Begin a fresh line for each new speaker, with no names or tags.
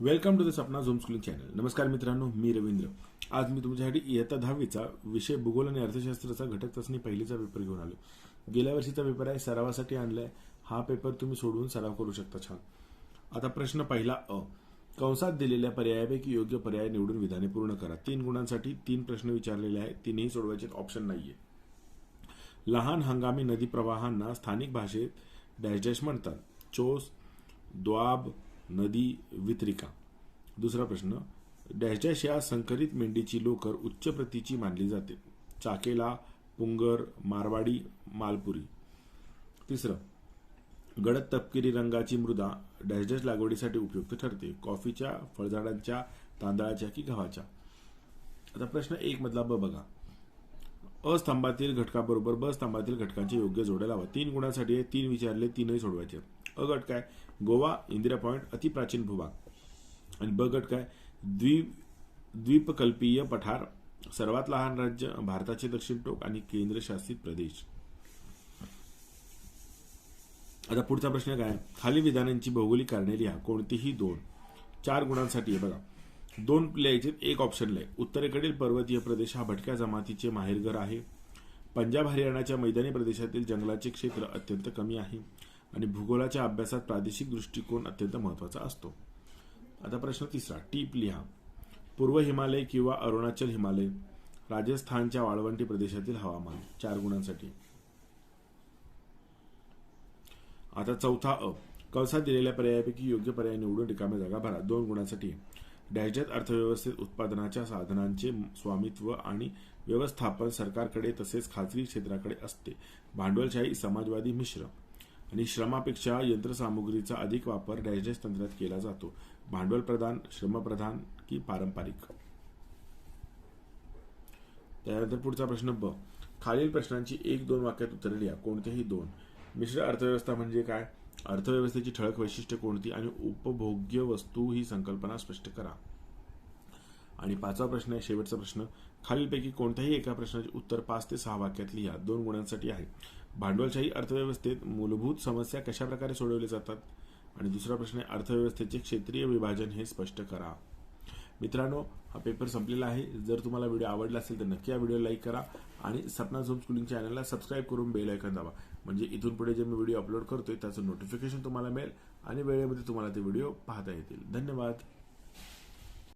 Welcome to the Sapna झोम schooling channel नमस्कार मित्रांनो मी रवींद्र. आज मी तुमच्यासाठी इयत्ता दहावीचा विषय भूगोल आणि अर्थशास्त्राचा घटक चाचणी पहिलीचा पेपर घेऊन आलो गेल्या वर्षीचा पेपर आहे सरावासाठी आणलाय. हा पेपर तुम्ही सोडवून सराव करू शकता छान. आता प्रश्न पहिला अ. कंसात दिलेल्या पर्यायापैकी योग्य पर्याय निवडून विधाने पूर्ण करा. तीन गुणांसाठी तीन प्रश्न विचारलेले आहेत. तीनही सोडवायचे ऑप्शन नाहीये. लहान हंगामी नदी प्रवाहांना स्थानिक भाषेत डॅश डॅश म्हणतात. चोस द्वाब नदी वितरिका. दुसरा प्रश्न डॅश डॅश या संकरित मेंढीची लोकर उच्च प्रतीची मानली जाते. चाकेला पुंगर मारवाडी मालपुरी. तिसरं गडद तपकिरी रंगाची मृदा डॅश डॅश लागवडीसाठी उपयुक्त ठरते. कॉफीच्या फळझाडांच्या तांदळाच्या की गव्हाच्या? आता प्रश्न एक मधला ब बघा. अस्तंभातील घटकाबरोबर ब स्तंभातील घटकांचे योग्य जोड्या लावा. तीन गुणांसाठी हे तीन विचारले तीनही सोडवायचे. अ गट काय? गोवा इंदिरा पॉइंट अतिप्राचीन भूभाग. आणि ब गट काय? द्वीप द्वीपकल्पीय पठार सर्वात लहान राज्य भारताचे दक्षिण टोक आणि केंद्रशासित प्रदेश. आता पुढचा प्रश्न काय? खाली विधानांची भौगोलिक कारणे लिहा. कोणतीही दोन. चार गुणांसाठी आहे बघा. दोन लिहायचे एक ऑप्शन लिहाय. उत्तरेकडील पर्वतीय प्रदेश हा भटक्या जमातीचे माहेरघर आहे. पंजाब हरियाणाच्या मैदानी प्रदेशातील जंगलाचे क्षेत्र अत्यंत कमी आहे. आणि भूगोलाच्या अभ्यासात प्रादेशिक दृष्टिकोन अत्यंत महत्त्वाचा असतो. आता प्रश्न तिसरा टीप लिहा. पूर्व हिमालय किंवा अरुणाचल हिमालय राजस्थानच्या वाळवंटी प्रदेशातील हवामान चार गुणांसाठी. आता चौथा अ कंसात दिलेल्या पर्यायापैकी योग्य पर्याय निवडून रिकाम्या जागा भरा. दोन गुणांसाठी. डॅशजात अर्थव्यवस्थेत उत्पादनाच्या साधनांचे स्वामित्व आणि व्यवस्थापन सरकारकडे तसेच खाजगी क्षेत्राकडे असते. भांडवलशाही समाजवादी मिश्र. आणि श्रमापेक्षा यंत्रसामुग्रीचा अधिक वापर डॅशडॅश तंत्रात केला जातो. भांडवल प्रधान श्रमप्रधान की पारंपरिक? त्यानंतर पुढचा प्रश्न ब. खालील प्रश्नांची एक दोन वाक्यात उत्तरे लिहा. कोणतेही दोन. मिश्र अर्थव्यवस्था म्हणजे काय? अर्थव्यवस्थेची ठळक वैशिष्ट्ये कोणती? आणि उपभोग्य वस्तू ही संकल्पना स्पष्ट करा. आणि पाचवा प्रश्न आहे शेवटचा प्रश्न. खालीलपैकी कोणत्याही एका प्रश्नाचे उत्तर पाच ते सहा वाक्यात लिहा दोन गुणांसाठी आहे. भांडवलशाही अर्थव्यवस्थेत मूलभूत समस्या कशाप्रकारे सोडवल्या जातात? आणि दुसरा प्रश्न आहे अर्थव्यवस्थेचे क्षेत्रीय विभाजन हे स्पष्ट करा. मित्रांनो हा पेपर संपलेला आहे. जर तुम्हाला व्हिडिओ आवडला असेल तर नक्की हा व्हिडिओ लाईक करा आणि सपना झोम स्कूलिंग चॅनलला सबस्क्राईब करून बेल ऐकून दाबा. म्हणजे इथून पुढे जे मी व्हिडिओ अपलोड करतोय त्याचं नोटिफिकेशन तुम्हाला मिळेल आणि वेळेमध्ये तुम्हाला ते व्हिडिओ पाहता येतील. धन्यवाद.